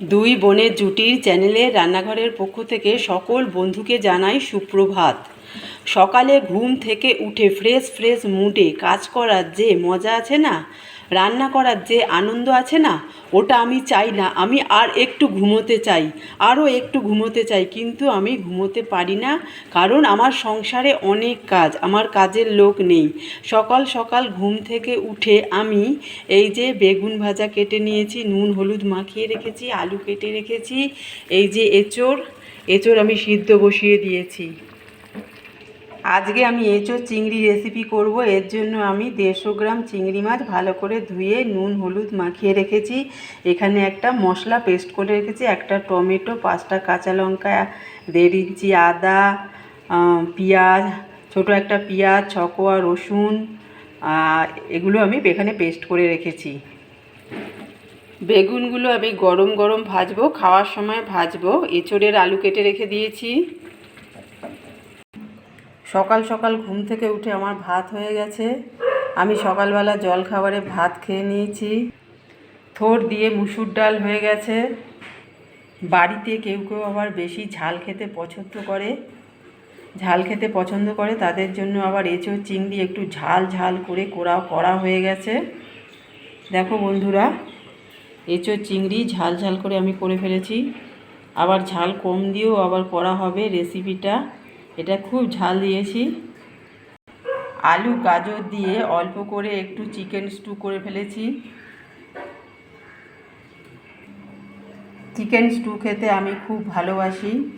দুই বোনের জুটির চ্যানেলে রান্নাঘরের পক্ষ থেকে সকল বন্ধুকে জানাই সুপ্রভাত। সকালে ঘুম থেকে উঠে ফ্রেশ ফ্রেশ মুডে কাজ করার যে মজা আছে না রান্না করার যে আনন্দ আছে না, ওটা আমি চাই না। আমি আর একটু ঘুমোতে চাই, আরও একটু ঘুমোতে চাই, কিন্তু আমি ঘুমোতে পারি না, কারণ আমার সংসারে অনেক কাজ, আমার কাজের লোক নেই। সকাল সকাল ঘুম থেকে উঠে আমি এই যে বেগুন ভাজা কেটে নিয়েছি, নুন, হলুদ মাখিয়ে রেখেছি, আলু কেটে রেখেছি, এই যে এঁচোড় এঁচোড় আমি সিদ্ধ বসিয়ে দিয়েছি। আজকে আমি এঁচোড় চিংড়ি রেসিপি করব। এর জন্য আমি দেড়শো গ্রাম চিংড়ি মাছ ভালো করে ধুয়ে নুন, হলুদ মাখিয়ে রেখেছি। এখানে একটা মশলা পেস্ট করে রেখেছি। একটা টমেটো, পাঁচটা কাঁচা লঙ্কা, দেড় ইঞ্চি আদা পেঁয়াজ, ছোটো একটা পেঁয়াজ, ছকোয়া রসুন এগুলো আমি এখানে পেস্ট করে রেখেছি। বেগুনগুলো আমি গরম গরম ভাজবো। খাওয়ার সময় ভাজবো। এঁচোড়ের আলু কেটে রেখে দিয়েছি। সকাল সকাল ঘুম থেকে উঠে আমার ভাত হয়ে গেছে। আমি সকালবেলা জল খাবারে ভাত খেয়ে নিয়েছি। থোর দিয়ে মুসুর ডাল হয়ে গেছে। বাড়িতে কেউ কেউ আবার বেশি ঝাল খেতে পছন্দ করে। ঝাল খেতে পছন্দ করে, তাদের জন্য আবার এঁচোড় চিংড়ি একটু ঝাল ঝাল করে করা করা হয়ে গেছে। দেখো বন্ধুরা এঁচোড় চিংড়ি ঝাল ঝাল করে আমি করে ফেলেছি। আবার ঝাল কম দিয়েও আবার করা হবে রেসিপিটা। এটা খুব ঝাল দিয়েছি। আলু, গাজর দিয়ে অল্প করে একটু চিকেন স্টু করে ফেলেছি। চিকেন স্টু খেতে আমি খুব ভালোবাসি।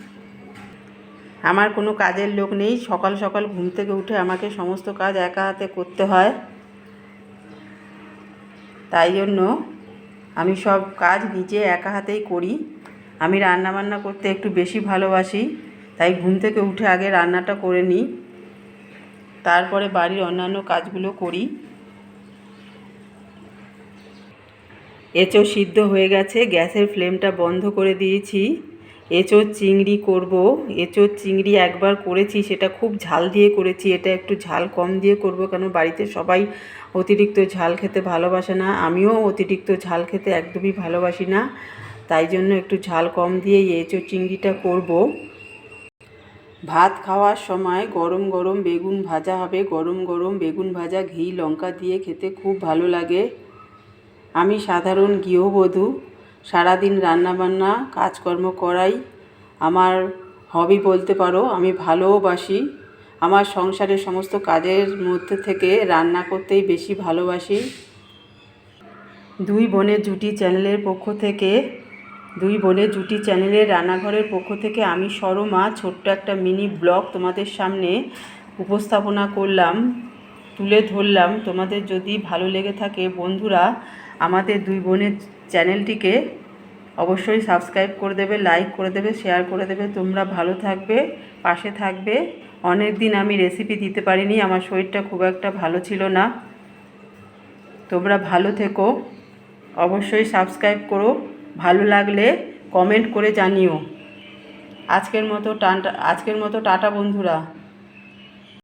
আমার কোনো কাজের লোক নেই, সকাল সকাল ঘুম থেকে উঠে আমাকে সমস্ত কাজ একা হাতে করতে হয়। তাই জন্য আমি সব কাজ নিজে একা হাতেই করি। আমি রান্না বান্না করতে একটু বেশি ভালোবাসি। তাই ঘুম থেকে উঠে আগে রান্নাটা করে নিই। তারপরে বাড়ির অন্যান্য কাজগুলো করি। এঁচোড় সিদ্ধ হয়ে গেছে, গ্যাসের ফ্লেমটা বন্ধ করে দিয়েছি। এঁচোড় চিংড়ি করব। এঁচোড় চিংড়ি একবার করেছি, সেটা খুব ঝাল দিয়ে করেছি। এটা একটু ঝাল কম দিয়ে করব, কেন বাড়িতে সবাই অতিরিক্ত ঝাল খেতে ভালোবাসে না। আমিও অতিরিক্ত ঝাল খেতে একদমই ভালোবাসি না। তাই জন্য একটু ঝাল কম দিয়ে এঁচোড় চিংড়িটা করব। ভাত খাওয়ার সময় গরম গরম বেগুন ভাজা হবে। গরম গরম বেগুন ভাজা, ঘি, লঙ্কা দিয়ে খেতে খুব ভালো লাগে। আমি সাধারণ গৃহবধূ, সারাদিন রান্নাবান্না, কাজকর্ম করাই। আমার হবি বলতে পারো, আমি ভালোবাসি আমার সংসারের সমস্ত কাজের মধ্যে থেকে রান্না করতেই বেশি ভালোবাসি। দুই বোনের জুটি চ্যানেলের পক্ষ থেকে দুই বোনের জুটি চ্যানেলের রান্নাঘরের পক্ষ থেকে আমি সরমা ছোট্ট একটা মিনি ব্লগ তোমাদের সামনে উপস্থাপনা করলাম, তুলে ধরলাম। তোমাদের যদি ভালো লেগে থাকে বন্ধুরা, আমাদের দুই বোনের চ্যানেলটিকে অবশ্যই সাবস্ক্রাইব করে দেবে, লাইক করে দেবে, শেয়ার করে দেবে। তোমরা ভালো থাকবে, পাশে থাকবে। অনেক দিন আমি রেসিপি দিতে পারিনি, আমার শরীরটা খুব একটা ভালো ছিল না। তোমরা ভালো থেকো, অবশ্যই সাবস্ক্রাইব করো। ভালো লাগলে কমেন্ট করে জানিও। আজকের মতো টানটা আজকের মতো টাটা বন্ধুরা।